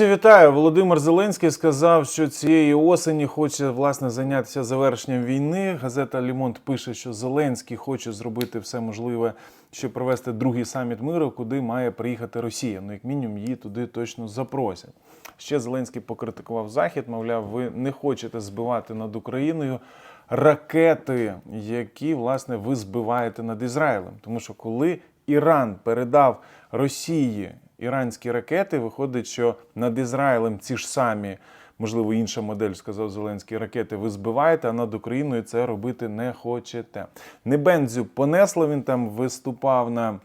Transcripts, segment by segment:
Вітаю! Володимир Зеленський сказав, що цієї осені хоче власне зайнятися завершенням війни. Газета Лімонт пише, що Зеленський хоче зробити все можливе, щоб провести другий саміт миру, куди має приїхати Росія. Ну, як мінімум, її туди точно запросять. Ще Зеленський покритикував Захід, мовляв, ви не хочете збивати над Україною ракети, які власне ви збиваєте над Ізраїлем. Тому що коли Іран передав Росії іранські ракети, виходить, що над Ізраїлем ці ж самі, можливо, інша модель, сказав Зеленський, ракети ви збиваєте, а над Україною це робити не хочете. Небензю понесло, він там виступав на.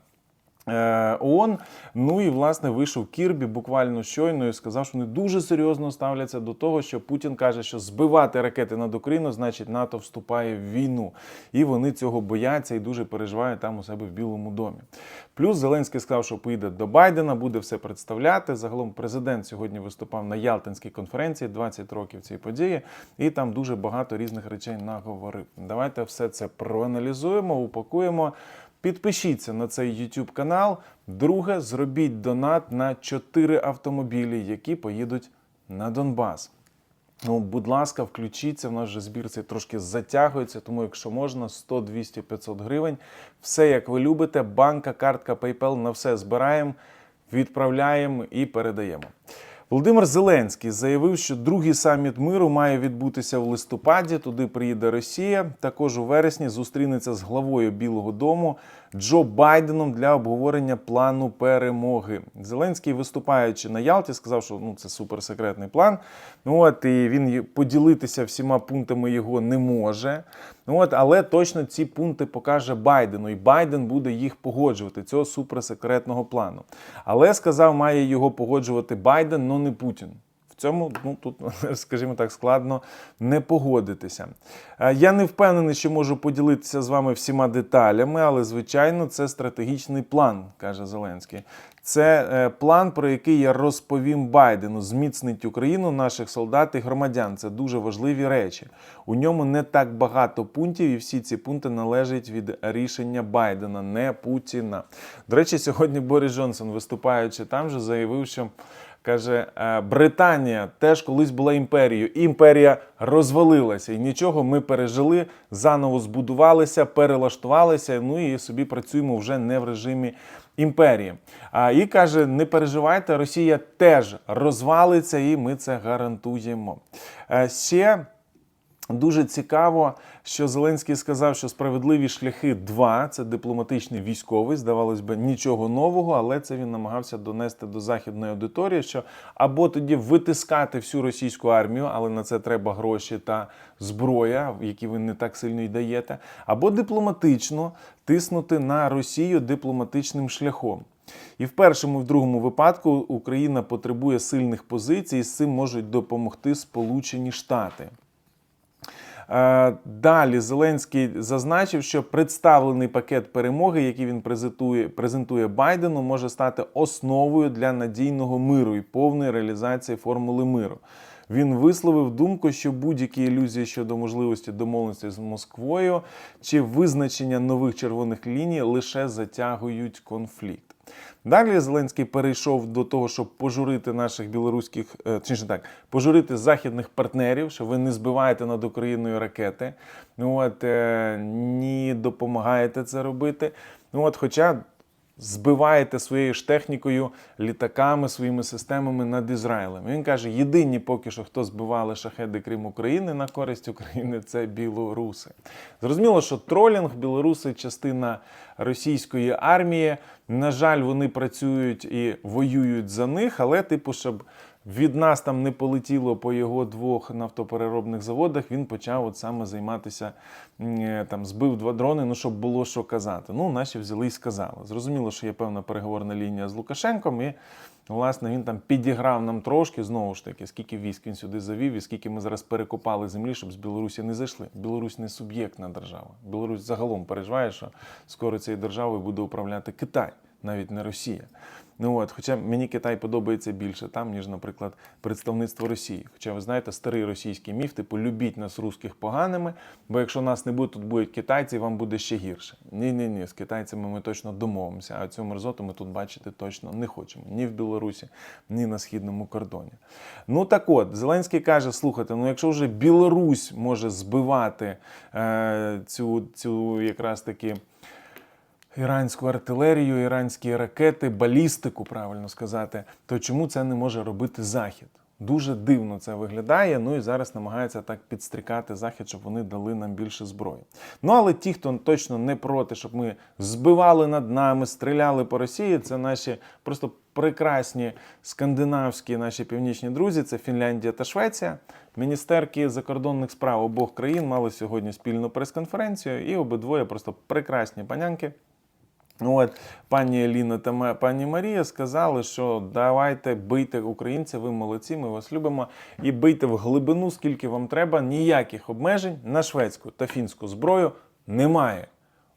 Е, ООН. Ну і власне вийшов Кірбі буквально щойно і сказав, що вони дуже серйозно ставляться до того, що Путін каже, що збивати ракети над Україною, значить НАТО вступає в війну. І вони цього бояться і дуже переживають там у себе в Білому домі. Плюс Зеленський сказав, що поїде до Байдена, буде все представляти. Загалом президент сьогодні виступав на Ялтинській конференції 20 років цієї події, і там дуже багато різних речей наговорив. Давайте все це проаналізуємо, упакуємо. Підпишіться на цей YouTube канал. Друге, зробіть донат на 4 автомобілі, які поїдуть на Донбас. Ну, будь ласка, включіться. В нас вже збір цей трошки затягується, тому якщо можна, 100, 200, 500 гривень. Все як ви любите. Банка, картка, PayPal, на все збираємо, відправляємо і передаємо. Володимир Зеленський заявив, що другий саміт миру має відбутися в листопаді. Туди приїде Росія. Також у вересні зустрінеться з главою Білого Дому Джо Байденом для обговорення плану перемоги. Зеленський, виступаючи на Ялті, сказав, що ну це суперсекретний план. Ну от і він поділитися всіма пунктами його не може. Ну от, але точно ці пункти покаже Байдену, і Байден буде їх погоджувати цього суперсекретного плану. Але сказав, має його погоджувати Байден, але не Путін. Цьому ну тут, скажімо так, складно не погодитися. Е, Я не впевнений, що можу поділитися з вами всіма деталями, але звичайно, це стратегічний план, каже Зеленський. Це е, план, про який я розповім Байдену. Зміцнить Україну, наших солдат і громадян. Це дуже важливі речі. У ньому не так багато пунктів, і всі ці пункти належать від рішення Байдена, не Путіна. До речі, сьогодні Борис Джонсон, виступаючи там, же заявив, що. Каже, «Е, Британія теж колись була імперією. Імперія розвалилася, і нічого ми пережили, заново збудувалися, перелаштувалися. Ну і собі працюємо вже не в режимі імперії. А і каже: не переживайте, Росія теж розвалиться, і ми це гарантуємо. Е, Ще Дуже цікаво, що Зеленський сказав, що справедливі шляхи два це дипломатичний військовий. Здавалось би, нічого нового, але це він намагався донести до західної аудиторії, що або тоді витискати всю російську армію, але на це треба гроші та зброя, які ви не так сильно й даєте, або дипломатично тиснути на Росію дипломатичним шляхом. І в першому, і в другому випадку Україна потребує сильних позицій, і з цим можуть допомогти Сполучені Штати. Е, Далі Зеленський зазначив, що представлений пакет перемоги, який він презентує, презентує Байдену, може стати основою для надійного миру і повної реалізації формули миру. Він висловив думку, що будь-які ілюзії щодо можливості домовленості з Москвою чи визначення нових червоних ліній лише затягують конфлікт. Далі Зеленський перейшов до того, щоб пожурити наших білоруських, чи точніше так, пожурити західних партнерів, що ви не збиваєте над Україною ракети. От е, ні допомагаєте це робити. Ну от, хоча збиваєте своєю ж технікою, літаками, своїми системами над Ізраїлем. Він каже: єдині поки що, хто збивали шахеди Крим України на користь України, це білоруси. Зрозуміло, що тролінг, білоруси частина російської армії. На жаль, вони працюють і воюють за них, але, типу, щоб від нас там не полетіло по його двох нафтопереробних заводах, він почав от саме займатися е, там, збив два дрони, ну щоб було що казати. Ну, наші взяли і сказали. Зрозуміло, що є певна переговорна лінія з Лукашенком, і власне він там підіграв нам трошки знову ж таки, скільки військ він сюди завів, і скільки ми зараз перекопали землі, щоб з Білорусі не зайшли. Білорусь не суб'єктна держава. Білорусь загалом переживає, що скоро цією державою буде управляти Китай, навіть не Росія. Ну от, хоча мені Китай подобається більше там, ніж, наприклад, представництво Росії. Хоча ви знаєте, старий російський міф, типу любіть нас русських поганими, бо якщо нас не буде, тут будуть китайці, вам буде ще гірше. Ні, ні, ні, з китайцями ми точно домовимося. А цю мерзоту ми тут бачити точно не хочемо ні в Білорусі, ні на східному кордоні. Ну так от, Зеленський каже: слухайте, ну якщо вже Білорусь може збивати е, цю, цю якраз таки іранську артилерію, іранські ракети, балістику, правильно сказати, то чому це не може робити Захід? Дуже дивно це виглядає. Ну і зараз намагаються так підстрікати захід, щоб вони дали нам більше зброї. Ну але ті, хто точно не проти, щоб ми збивали над нами, стріляли по Росії, це наші просто прекрасні скандинавські наші північні друзі. Це Фінляндія та Швеція. Міністерки закордонних справ обох країн мали сьогодні спільну прес-конференцію, і обидвоє просто прекрасні панянки. Ну, От пані Еліна та пані Марія сказали, що давайте бийте українців, ви молодці, ми вас любимо, і бийте в глибину, скільки вам треба. Ніяких обмежень на шведську та фінську зброю немає.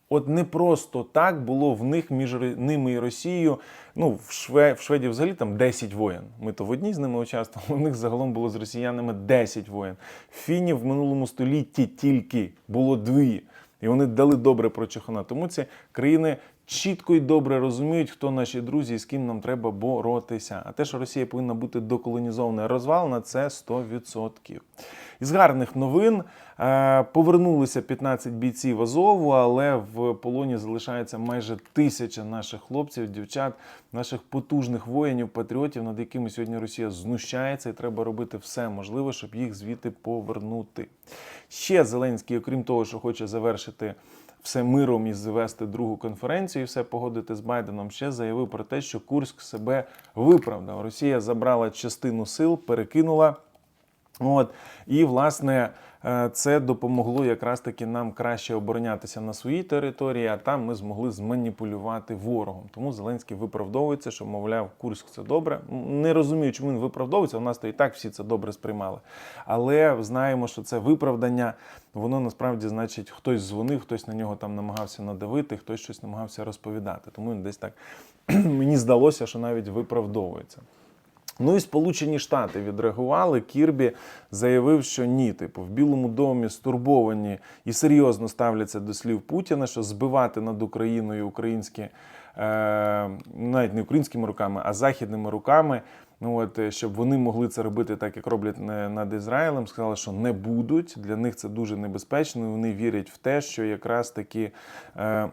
От не просто так було в них між ними і Росією. Ну, в, Шве, в Шведії взагалі там 10 воєн. Ми то в одній з ними участвували, у них загалом було з росіянами 10 воєн. Фінів в минулому столітті тільки було дві. І вони дали добре про Чехона. Тому ці країни чітко і добре розуміють, хто наші друзі і з ким нам треба боротися. А те, що Росія повинна бути доколонізована, розвалена, це 100%. Із гарних новин е, повернулися 15 бійців Азову, але в полоні залишається майже тисяча наших хлопців, дівчат, наших потужних воїнів, патріотів, над якими сьогодні Росія знущається, і треба робити все можливе, щоб їх звідти повернути. Ще Зеленський, окрім того, що хоче завершити все миром і завести другу конференцію, і все погодити з Байденом, ще заявив про те, що Курськ себе виправдав. Росія забрала частину сил, перекинула. От і власне це допомогло якраз таки нам краще оборонятися на своїй території, а там ми змогли зманіпулювати ворогом. Тому Зеленський виправдовується, що мовляв, Курськ це добре. Не розумію, чому він виправдовується. У нас то і так всі це добре сприймали. Але знаємо, що це виправдання. Воно насправді значить, хтось дзвонив, хтось на нього там намагався надавити, хтось щось намагався розповідати. Тому він десь так мені здалося, що навіть виправдовується. Ну і Сполучені Штати відреагували. Кірбі заявив, що ні, типу, в Білому домі стурбовані і серйозно ставляться до слів Путіна, що збивати над Україною українські, е, навіть не українськими руками, а західними руками. Ну от е, щоб вони могли це робити так, як роблять е, над Ізраїлем, сказали, що не будуть. Для них це дуже небезпечно. Вони вірять в те, що якраз таки. Е,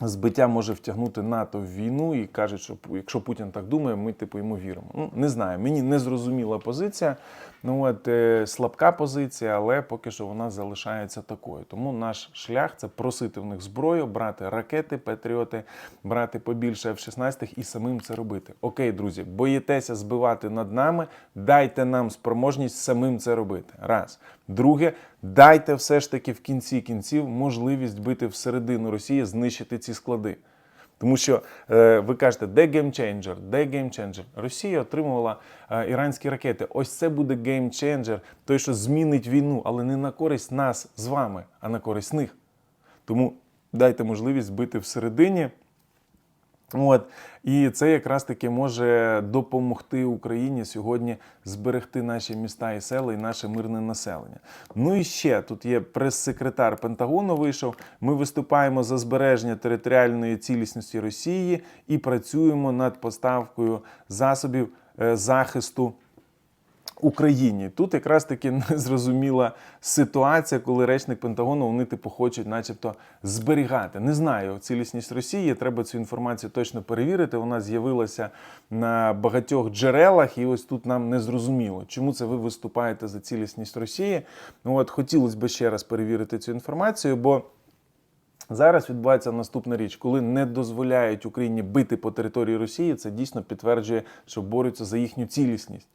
збиття може втягнути НАТО в війну і кажуть, що якщо Путін так думає, ми типу йому віримо. Ну не знаю, мені не зрозуміла позиція. Ну от е, слабка позиція, але поки що вона залишається такою. Тому наш шлях це просити в них зброю, брати ракети, патріоти, брати побільше F-16 і самим це робити. Окей, друзі, боїтеся збивати над нами, дайте нам спроможність самим це робити. Раз. Друге, дайте все ж таки в кінці кінців можливість бити всередину Росії, знищити ці склади. Тому що е, ви кажете, де геймченджер, де геймченджер? Росія отримувала е, іранські ракети. Ось це буде геймченджер, той, що змінить війну, але не на користь нас з вами, а на користь них. Тому дайте можливість бити всередині. От і це якраз таки може допомогти Україні сьогодні зберегти наші міста і села і наше мирне населення. Ну і ще тут є прес-секретар Пентагону. Вийшов. Ми виступаємо за збереження територіальної цілісності Росії і працюємо над поставкою засобів е, захисту. Україні тут якраз таки незрозуміла ситуація, коли речник Пентагону вони типу хочуть, начебто, зберігати. Не знаю цілісність Росії. Треба цю інформацію точно перевірити. Вона з'явилася на багатьох джерелах, і ось тут нам не зрозуміло, чому це ви виступаєте за цілісність Росії. Ну от хотілося б ще раз перевірити цю інформацію, бо. Зараз відбувається наступна річ, коли не дозволяють Україні бити по території Росії, це дійсно підтверджує, що борються за їхню цілісність.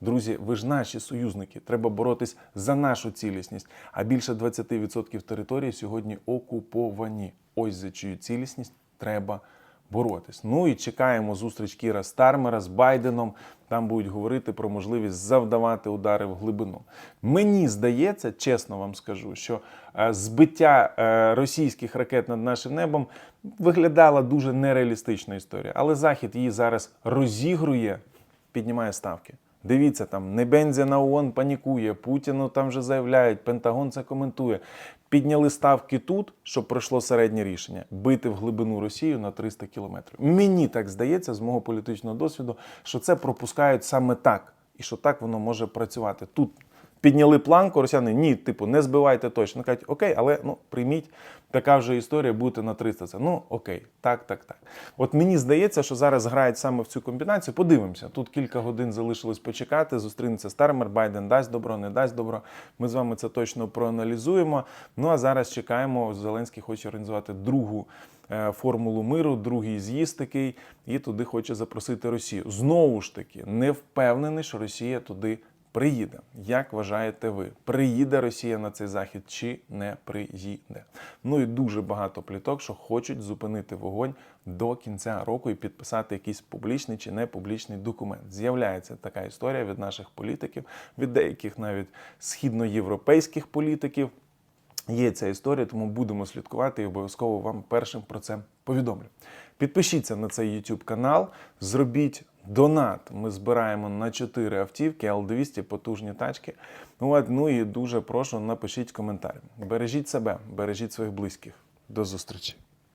Друзі, ви ж наші союзники. Треба боротись за нашу цілісність. А більше 20% території сьогодні окуповані. Ось за чию цілісність треба боротись. Ну і чекаємо зустріч Кіра Стармера з Байденом. Там будуть говорити про можливість завдавати удари в глибину. Мені здається, чесно вам скажу, що е, збиття е, російських ракет над нашим небом виглядала дуже нереалістична історія. Але Захід її зараз розігрує, піднімає ставки. Дивіться, там Небензя на ООН панікує, Путіну там вже заявляють, Пентагон це коментує. Підняли ставки тут, щоб пройшло середнє рішення бити в глибину Росію на 300 кілометрів. Мені так здається, з мого політичного досвіду, що це пропускають саме так, і що так воно може працювати. Тут підняли планку, росіяни ні, типу, не збивайте точно. Кажуть, окей, але ну прийміть, така вже історія, будете на 300. Це ну окей, так, так, так. От мені здається, що зараз грають саме в цю комбінацію. Подивимося. Тут кілька годин залишилось почекати. Зустрінеться Стармер, Байден дасть добро, не дасть добро. Ми з вами це точно проаналізуємо. Ну а зараз чекаємо. Зеленський хоче організувати другу. е, Формулу миру, другий з'їзд такий, і туди хоче запросити Росію. Знову ж таки, не впевнений, що Росія туди приїде. Як вважаєте ви, приїде Росія на цей захід чи не приїде? Ну і дуже багато пліток, що хочуть зупинити вогонь до кінця року і підписати якийсь публічний чи не публічний документ. З'являється така історія від наших політиків, від деяких навіть східноєвропейських політиків. Є ця історія, тому будемо слідкувати і обов'язково вам першим про це повідомлю. Підпишіться на цей YouTube канал, зробіть донат. Ми збираємо на 4 автівки, L200 потужні тачки. Ну, ну і дуже прошу, напишіть коментар. Бережіть себе, бережіть своїх близьких. До зустрічі.